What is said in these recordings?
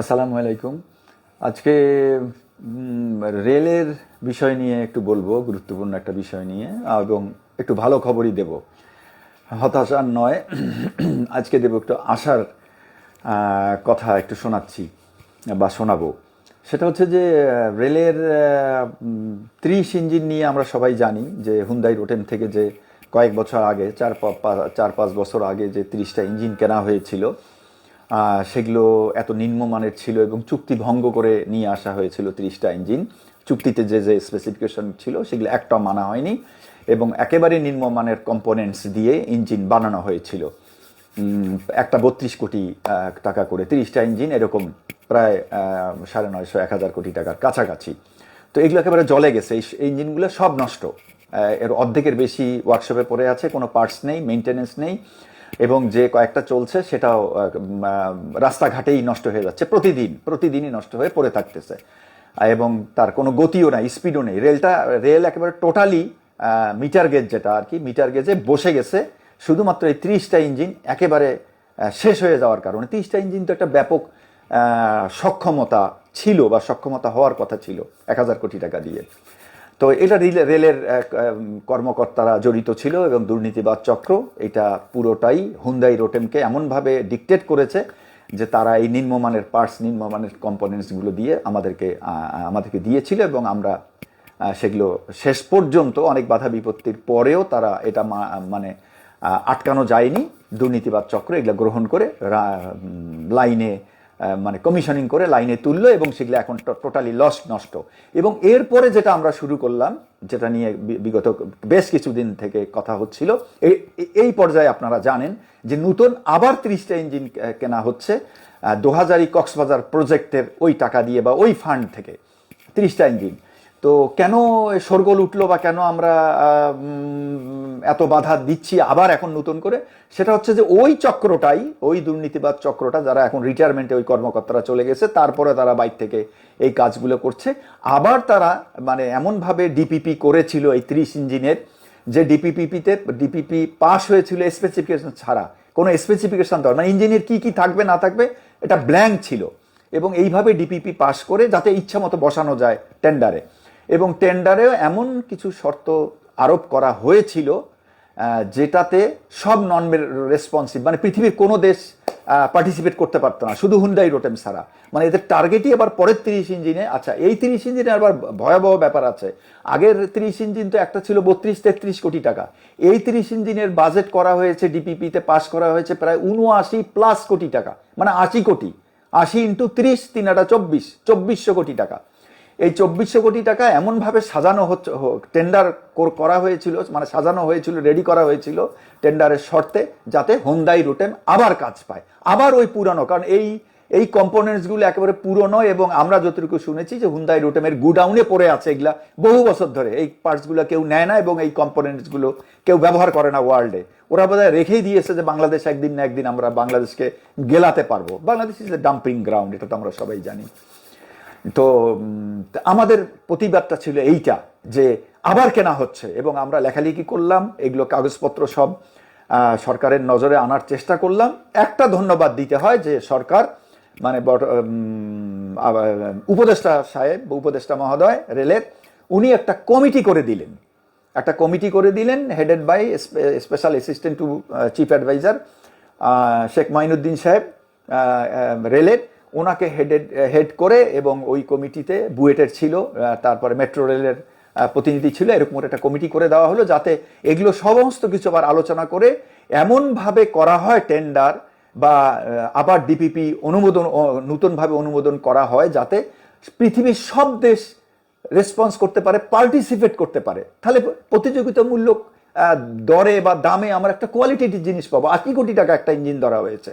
আসসালামু আলাইকুম। আজকে রেলের বিষয় নিয়ে একটু বলব, গুরুত্বপূর্ণ একটা বিষয় নিয়ে, এবং একটু ভালো খবরই দেব। হতাশার নয়, আজকে দেব একটু আশার কথা একটু শোনাচ্ছি, বা শোনাবো। সেটা হচ্ছে যে, রেলের ত্রিশ ইঞ্জিন নিয়ে আমরা সবাই জানি যে হুন্দাই রোটেন থেকে যে কয়েক বছর আগে, চার চার পাঁচ বছর আগে যে তিরিশটা ইঞ্জিন কেনা হয়েছিল সেগুলো এত নিম্নমানের ছিল এবং চুক্তি ভঙ্গ করে নিয়ে আসা হয়েছিল তিরিশটা ইঞ্জিন। চুক্তিতে যে যে স্পেসিফিকেশন ছিল, সেগুলো একটা মানা হয়নি এবং একেবারে নিম্নমানের কম্পোনেন্টস দিয়ে ইঞ্জিন বানানো হয়েছিল। একটা বত্রিশ কোটি টাকা করে। তিরিশটা ইঞ্জিন এরকম প্রায় সাড়ে নয়শো, এক হাজার কোটি টাকার কাছাকাছি। তো এগুলো একেবারে জলে গেছে। এই ইঞ্জিনগুলো সব নষ্ট। এর অর্ধেকের বেশি ওয়ার্কশপে পড়ে আছে, কোনো পার্টস নেই মেনটেনেন্স নেই। এবং যে কয়েকটা চলছে সেটাও রাস্তাঘাটেই নষ্ট হয়ে যাচ্ছে প্রতিদিন, প্রতিদিনই নষ্ট হয়ে পড়ে থাকতেছে। এবং তার কোনো গতিও নাই, স্পিডও নেই। রেলটা, রেল একেবারে টোটালি মিটার গেজ যেটা আর কি, মিটার গেজে বসে গেছে। শুধুমাত্র এই ত্রিশটা ইঞ্জিন একেবারে শেষ হয়ে যাওয়ার কারণে। ত্রিশটা ইঞ্জিন তো একটা ব্যাপক সক্ষমতা ছিল বা সক্ষমতা হওয়ার কথা ছিল, এক হাজার কোটি টাকা দিয়ে। তো এটা রিলে রেলের কর্মকর্তারা জড়িত ছিল এবং দুর্নীতিবাদ চক্র এটা পুরোটাই হুন্দাই রোটেমকে এমনভাবে ডিকটেট করেছে যে তারা এই নিম্নমানের পার্টস নিম্নমানের কম্পোনেন্টসগুলো দিয়ে আমাদেরকে আমাদেরকে দিয়েছিল এবং আমরা সেগুলো শেষ পর্যন্ত অনেক বাধা বিপত্তির পরেও তারা এটা মানে আটকানো যায়নি। দুর্নীতিবাদ চক্র এগুলো গ্রহণ করে লাইনে মানে কমিশনিং করে লাইনে তুললো এবং সেগুলো এখন টোটালি লস নষ্ট। এবং এরপরে যেটা আমরা শুরু করলাম, যেটা নিয়ে বিগত বেশ কিছুদিন থেকে কথা হচ্ছিল এই পর্যায়ে আপনারা জানেন যে নতুন আবার ত্রিশটা ইঞ্জিন কেনা হচ্ছে দু হাজারই কক্সবাজার প্রজেক্টের ওই টাকা দিয়ে বা ওই ফান্ড থেকে। ত্রিশটা ইঞ্জিন তো কেন এ শোরগোল উঠল বা কেন আমরা এত বাধা দিচ্ছি আবার এখন নতুন করে? সেটা হচ্ছে যে ওই চক্রটাই, ওই দুর্নীতিবাদ চক্রটা যারা এখন রিটায়ারমেন্টে ওই কর্মকর্তারা চলে গেছে, তারপরে তারা বাইর থেকে এই কাজগুলো করছে। আবার তারা মানে এমনভাবে ডিপিপি করেছিল এই ত্রিশ ইঞ্জিনের, যে ডিপিপিপিতে ডিপিপি পাস হয়েছিল স্পেসিফিকেশন ছাড়া। কোনো স্পেসিফিকেশন দেওয়া মানে ইঞ্জিনের কী কী থাকবে, না থাকবে, এটা ব্ল্যাঙ্ক ছিল। এবং এইভাবে ডিপিপি পাস করে, যাতে ইচ্ছা মতো বসানো যায় টেন্ডারে এবং টেন্ডারেও এমন কিছু শর্ত আরোপ করা হয়েছিল যেটাতে সব নন রেসপন্সিভ মানে পৃথিবীর কোনো দেশ পার্টিসিপেট করতে পারতো না, শুধু হুন্ডাই রোটেম ছাড়া। মানে এদের টার্গেটই আবার পরের তিরিশ ইঞ্জিনে আচ্ছা এই তিরিশ ইঞ্জিনে আবার ভয়াবহ ব্যাপার আছে। আগের তিরিশ ইঞ্জিন তো একটা ছিল বত্রিশ, তেত্রিশ কোটি টাকা। এই তিরিশ ইঞ্জিনের বাজেট করা হয়েছে ডিপিপিতে পাস করা হয়েছে প্রায় উনআশি প্লাস কোটি টাকা মানে আশি কোটি। আশি ইন্টু তিরিশ, তিন আটা চব্বিশ, চব্বিশশো কোটি টাকা। এই চব্বিশশো কোটি টাকা এমনভাবে সাজানো হচ্ছে টেন্ডার করা হয়েছিল মানে সাজানো হয়েছিল রেডি করা হয়েছিল টেন্ডারের শর্তে, যাতে হোন্দাই রুটেন আবার কাজ পায়, আবার ওই পুরানো, কারণ এই এই কম্পোনেন্টসগুলো একেবারে পুরনো এবং আমরা যতটুকু শুনেছি যে হুন্দাই রুটেমের গুডাউনে পড়ে আছে এগুলা বহু বছর ধরে, এই পার্টসগুলো কেউ নেয় না এবং এই কম্পোনেন্টসগুলো কেউ ব্যবহার করে না ওয়ার্ল্ডে ওরা বোধহয় রেখেই দিয়েছে যে বাংলাদেশ একদিন না একদিন আমরা বাংলাদেশকে গেলাতে পারব। Bangladesh is a dumping ground এটা তো আমরা সবাই জানি। তো আমাদের প্রতিবাদটা ছিল এইটা, যে আবার কেনা হচ্ছে এবং আমরা লেখালেখি করলাম, এগুলো কাগজপত্র সব সরকারের নজরে আনার চেষ্টা করলাম। একটা ধন্যবাদ দিতে হয় যে সরকার মানে উপদেষ্টা সাহেব উপদেষ্টা মহোদয়, রেলের, উনি একটা কমিটি করে দিলেন। একটা কমিটি করে দিলেন headed by special assistant to chief adviser Sheikh Mainuddin সাহেব রেলের। ওনাকে হেডেড হেড করে এবং ওই কমিটিতে বুয়েটের ছিল তারপরে মেট্রো রেলের প্রতিনিধি ছিল, এরকম একটা কমিটি করে দেওয়া হলো যাতে এগুলো সমস্ত কিছু আবার আলোচনা করে এমনভাবে করা হয় টেন্ডার বা আবার ডিপিপি অনুমোদন নতুনভাবে অনুমোদন করা হয় যাতে পৃথিবীর সব দেশ রেসপন্স করতে পারে পার্টিসিপেট করতে পারে। তাহলে প্রতিযোগিতামূলক দরে বা দামে আমরা একটা কোয়ালিটির জিনিস পাবো। আশি কোটি টাকা একটা ইঞ্জিন ধরা হয়েছে?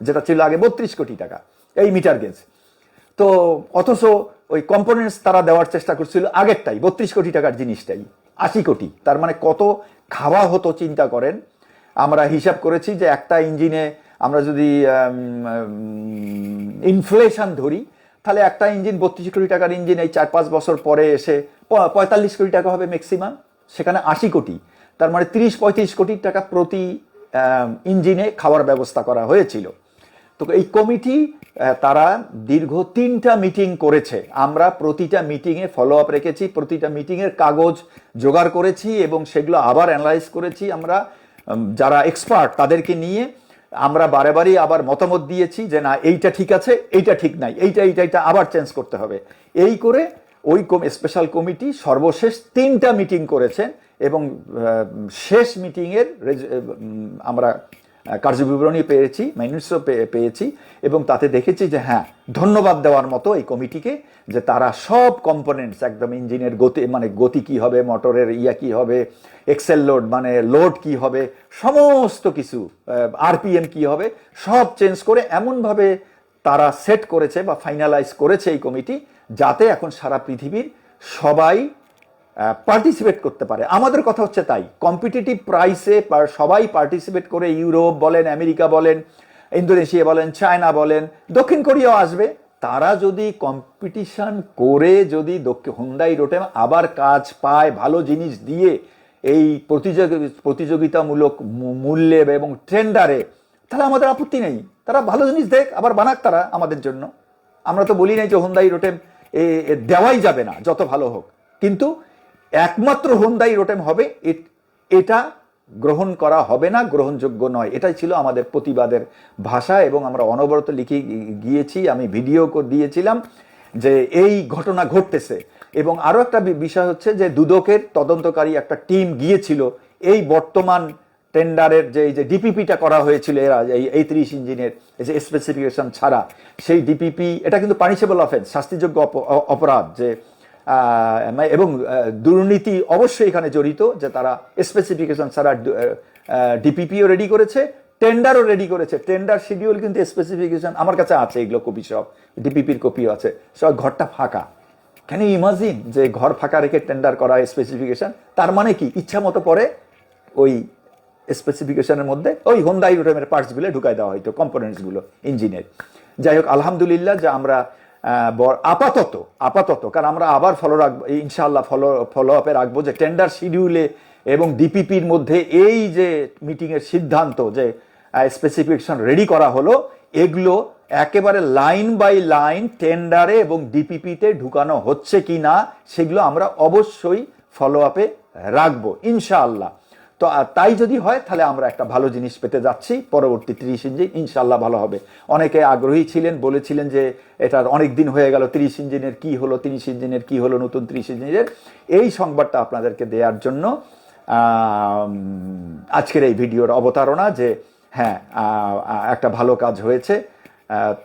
যেটা ছিল আগে বত্রিশ কোটি টাকা। এই মিটার গেজ। তো অথচ ওই কম্পোনেন্টস তারা দেওয়ার চেষ্টা করছিল আগেরটাই, বত্রিশ কোটি টাকার জিনিসটাই, আশি কোটি। তার মানে কত খাওয়া হতো চিন্তা করেন। আমরা হিসাব করেছি যে একটা ইঞ্জিনে আমরা যদি ইনফ্লেশন ধরি, তাহলে একটা ইঞ্জিন বত্রিশ কোটি টাকার ইঞ্জিন এই চার পাঁচ বছর পরে এসে পঁয়তাল্লিশ কোটি টাকা হবে ম্যাক্সিমাম সেখানে আশি কোটি। তার মানে তিরিশ পঁয়ত্রিশ কোটি টাকা প্রতি ইঞ্জিনে খাওয়ার ব্যবস্থা করা হয়েছিল। তো এই কমিটি তারা দীর্ঘ তিনটা মিটিং করেছে। আমরা প্রতিটা মিটিংয়ে ফলো আপ রেখেছি, প্রতিটা মিটিংয়ের কাগজ জোগাড় করেছি এবং সেগুলো আবার অ্যানালাইজ করেছি। আমরা যারা এক্সপার্ট তাদেরকে নিয়ে আমরা বারে বারে আবার মতামত দিয়েছি যে, না, এইটা ঠিক আছে, এইটা ঠিক নাই, এইটা এইটা এইটা আবার চেঞ্জ করতে হবে। এই করে ওই স্পেশাল কমিটি সর্বশেষ তিনটা মিটিং করেছেন এবং শেষ মিটিংয়ের আমরা কার্যবিবরণী পেয়েছি মাইনিটসও পেয়েছি এবং তাতে দেখেছি যে হ্যাঁ ধন্যবাদ দেওয়ার মতো এই কমিটিকে যে তারা সব কম্পোনেন্টস একদম ইঞ্জিনের গতি মানে গতি কি হবে মোটরের ইয়া কি হবে এক্সেল লোড মানে লোড কি হবে, সমস্ত কিছু আরপিএম কি হবে, সব চেঞ্জ করে এমনভাবে তারা সেট করেছে বা ফাইনালাইজ করেছে এই কমিটি যাতে এখন সারা পৃথিবীর সবাই পার্টিসিপেট করতে পারে। আমাদের কথা হচ্ছে তাই। কম্পিটিটিভ প্রাইসে সবাই পার্টিসিপেট করে। ইউরোপ বলেন আমেরিকা বলেন ইন্দোনেশিয়া বলেন চায়না বলেন, দক্ষিণ কোরিয়াও আসবে। তারা যদি কম্পিটিশন করে, যদি হুন্ডাই রোটে আবার কাজ পায়, ভালো জিনিস দিয়ে এই প্রতিযোগী প্রতিযোগিতামূলক মূল্যে এবং ট্রেন্ডারে তাহলে আমাদের আপত্তি নেই। তারা ভালো জিনিস দেখ, আবার বানাক তারা আমাদের জন্য। আমরা তো বলি নাই যে হুন্দাই রোটেম এ দেওয়াই যাবে না, যত ভালো হোক। কিন্তু একমাত্র হোন্দাই রোটেম হবে এটা গ্রহণ করা হবে না, গ্রহণযোগ্য নয়। এটাই ছিল আমাদের প্রতিবাদের ভাষা এবং আমরা অনবরত লিখে গিয়েছি, আমি ভিডিও দিয়েছিলাম যে এই ঘটনা ঘটতেছে। এবং আরও একটা বিষয় হচ্ছে যে দুদকের তদন্তকারী একটা টিম গিয়েছিল, এই বর্তমান টেন্ডারের যে, এই যে ডিপিপিটা করা হয়েছিল, এরা এই এই ত্রিশ ইঞ্জিনের যে স্পেসিফিকেশন ছাড়া, সেই ডিপিপি, এটা কিন্তু পানিশেবল অফেন্স শাস্তিযোগ্য অপ- অপরাধ, যে এবং দুর্নীতি অবশ্যই এখানে জড়িত, যে তারা স্পেসিফিকেশন ছাড়া ডিপিপিও রেডি করেছে টেন্ডারও রেডি করেছে। টেন্ডার শিডিউল কিন্তু স্পেসিফিকেশন আমার কাছে আছে, এগুলো কপি সব। ডিপিপির কপিও আছে। সব ঘরটা ফাঁকা। ক্যান ইউ ইমাজিন যে ঘর ফাঁকা রেখে টেন্ডার করা স্পেসিফিকেশন তার মানে কি? ইচ্ছা মতো পরে ওই স্পেসিফিকেশনের মধ্যে ওই হোন্ডাই রোটেমের পার্টসগুলো ঢুকাই দেওয়া হয়তো কম্পোনেন্টসগুলো ইঞ্জিনের যাই হোক, আলহামদুলিল্লাহ যে আমরা আপাতত আপাতত, কারণ আমরা আবার ফলো রাখব ইনশাআল্লাহ ফলো ফলো আপে রাখব যে টেন্ডার শিডিউলে এবং ডিপিপির মধ্যে এই যে মিটিংয়ের সিদ্ধান্ত যে স্পেসিফিকেশন রেডি করা হলো, এগুলো একেবারে লাইন বাই লাইন টেন্ডারে এবং ডিপিপিতে ঢুকানো হচ্ছে কি না সেগুলো আমরা অবশ্যই ফলো আপে রাখব, ইনশাআল্লাহ। তো তাই যদি হয়, তাহলে আমরা একটা ভালো জিনিস পেতে যাচ্ছি। পরবর্তী তিরিশ ইঞ্জিন ইনশাল্লাহ ভালো হবে। অনেকে আগ্রহী ছিলেন, বলেছিলেন যে এটার অনেক দিন হয়ে গেল, তিরিশ ইঞ্জিনের কি হলো, তিরিশ ইঞ্জিনের কি হলো, নতুন তিরিশ ইঞ্জিনের। এই সংবাদটা আপনাদেরকে দেওয়ার জন্য আজকের এই ভিডিওর অবতারণা যে হ্যাঁ একটা ভালো কাজ হয়েছে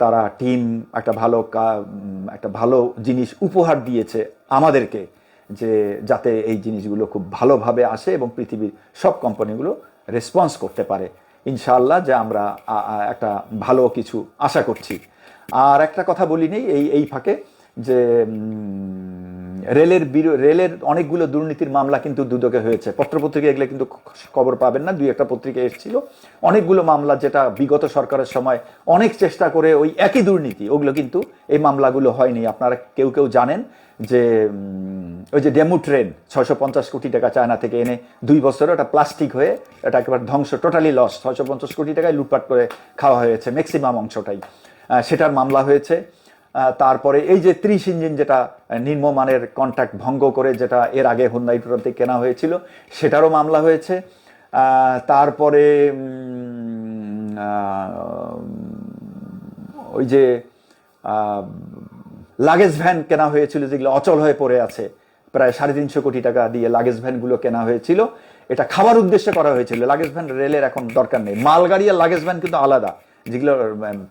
তারা টিম একটা ভালো একটা ভালো জিনিস উপহার দিয়েছে আমাদেরকে। যে যাতে এই জিনিসগুলো খুব ভালোভাবে আসে এবং পৃথিবীর সব কোম্পানিগুলো রেসপন্স করতে পারে। ইনশাআল্লাহ যে আমরা একটা ভালো কিছু আশা করছি। আর একটা কথা বলিনি, এই এই ফাঁকে যে রেলের রেলের অনেকগুলো দুর্নীতির মামলা কিন্তু দুদকে হয়েছে। পত্রপত্রিকা এগুলো কিন্তু খবর পাবেন না। দুই একটা পত্রিকা এসেছিল। অনেকগুলো মামলা যেটা বিগত সরকারের সময় অনেক চেষ্টা করে ওই একই দুর্নীতি, ওগুলো কিন্তু এই মামলাগুলো হয়নি। আপনারা কেউ কেউ জানেন যে ওই যে ডেমু ট্রেন ছয়শো পঞ্চাশ কোটি টাকা চায়না থেকে এনে দুই বছরে ওটা প্লাস্টিক হয়ে এটা একেবারে ধ্বংস, টোটালি লস। ছয়শো পঞ্চাশ কোটি টাকায় লুটপাট করে খাওয়া হয়েছে ম্যাক্সিমাম অংশটাই। সেটার মামলা হয়েছে। তারপরে এই যে ত্রিশ ইঞ্জিন যেটা নিম্নমানের কন্ট্রাক্ট ভঙ্গ করে যেটা এর আগে হুন্দাই টোটাতে কেনা হয়েছিল, সেটারও মামলা হয়েছে। তারপরে ওই যে লাগেজ ভ্যান কেনা হয়েছিল, যেগুলো অচল হয়ে পড়ে আছে, প্রায় সাড়ে তিনশো কোটি টাকা দিয়ে লাগেজ ভ্যানগুলো কেনা হয়েছিল। এটা খাবার উদ্দেশ্যে করা হয়েছিল লাগেজ ভ্যান রেলের এখন দরকার নেই। মালগাড়ি আর লাগেজ ভ্যান কিন্তু আলাদা। যেগুলো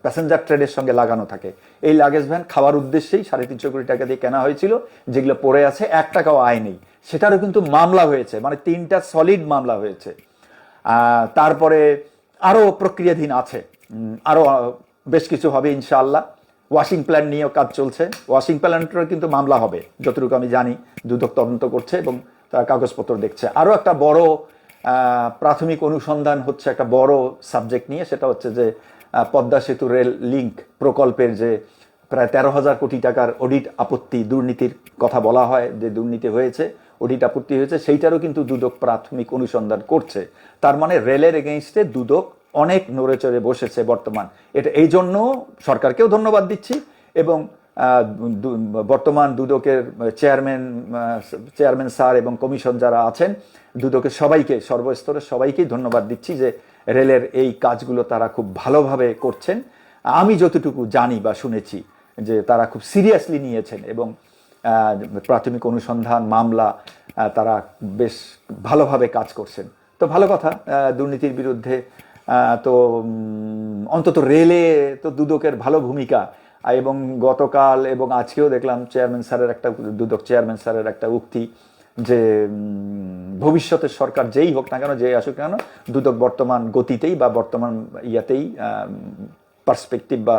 প্যাসেঞ্জার ট্রেনের সঙ্গে লাগানো থাকে। এই লাগেজ ভ্যান খাবার উদ্দেশ্যেই সাড়ে তিনশো কোটি টাকা দিয়ে কেনা হয়েছিল, যেগুলো পড়ে আছে, এক টাকাও আয় নেই। সেটারও কিন্তু মামলা হয়েছে মানে তিনটা সলিড মামলা হয়েছে। তারপরে আরও প্রক্রিয়াধীন আছে। আরও বেশ কিছু হবে ইনশাআল্লাহ। ওয়াশিং প্ল্যান নিয়েও কাজ চলছে। ওয়াশিং প্ল্যান্টের কিন্তু মামলা হবে, যতটুকু আমি জানি। দুদক তদন্ত করছে এবং তার কাগজপত্র দেখছে। আরও একটা বড় প্রাথমিক অনুসন্ধান হচ্ছে একটা বড় সাবজেক্ট নিয়ে, সেটা হচ্ছে যে পদ্মা সেতু রেল লিঙ্ক প্রকল্পের যে প্রায় তেরো হাজার কোটি টাকার অডিট আপত্তি দুর্নীতির কথা বলা হয়, যে দুর্নীতি হয়েছে, অডিট আপত্তি হয়েছে, সেইটারও কিন্তু দুদক প্রাথমিক অনুসন্ধান করছে। তার মানে রেলের এগেনস্টে দুদক অনেক নড়ে চড়ে বসেছে বর্তমান। এটা এই জন্য সরকারকেও ধন্যবাদ দিচ্ছি এবং বর্তমান দুদকের চেয়ারম্যান চেয়ারম্যান স্যার এবং কমিশন যারা আছেন, দুদকের সবাইকে, সর্বস্তরের সবাইকেই ধন্যবাদ দিচ্ছি যে রেলের এই কাজগুলো তারা খুব ভালোভাবে করছেন। আমি যতটুকু জানি বা শুনেছি যে তারা খুব সিরিয়াসলি নিয়েছেন এবং প্রাথমিক অনুসন্ধান মামলা তারা বেশ ভালোভাবে কাজ করছেন। তো ভালো কথা দুর্নীতির বিরুদ্ধে তো অন্তত রেলে তো দুদকের ভালো ভূমিকা। এবং গতকাল এবং আজকেও দেখলাম চেয়ারম্যান স্যারের একটা, দুদক চেয়ারম্যান স্যারের একটা উক্তি যে ভবিষ্যতের সরকার যেই হোক না কেন, যেই আসুক কেন দুদক বর্তমান গতিতেই বা বর্তমান ইয়াতেই পার্সপেক্টিভ বা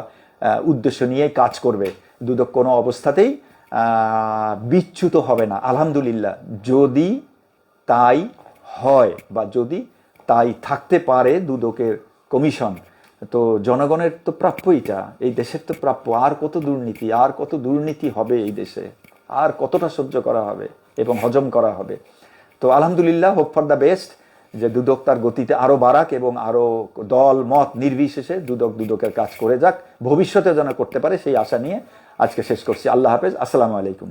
উদ্দেশ্য নিয়ে কাজ করবে। দুদক কোনো অবস্থাতেই বিচ্যুত হবে না। আলহামদুলিল্লাহ, যদি তাই হয় বা যদি তাই থাকতে পারে দুদকের কমিশন, তো জনগণের তো প্রাপ্য এটা। এই দেশের তো প্রাপ্য। আর কত দুর্নীতি, আর কত দুর্নীতি হবে এই দেশে? আর কতটা সহ্য করা হবে এবং হজম করা হবে? তো আলহামদুলিল্লাহ হোপ ফর দ্য বেস্ট যে দুদক তার গতিতে আরও বাড়াক এবং আরও দল, মত নির্বিশেষে দুদক দুদকের কাজ করে যাক, ভবিষ্যতে যেন করতে পারে সেই আশা নিয়ে আজকে শেষ করছি। আল্লাহ হাফেজ, আসসালামু আলাইকুম।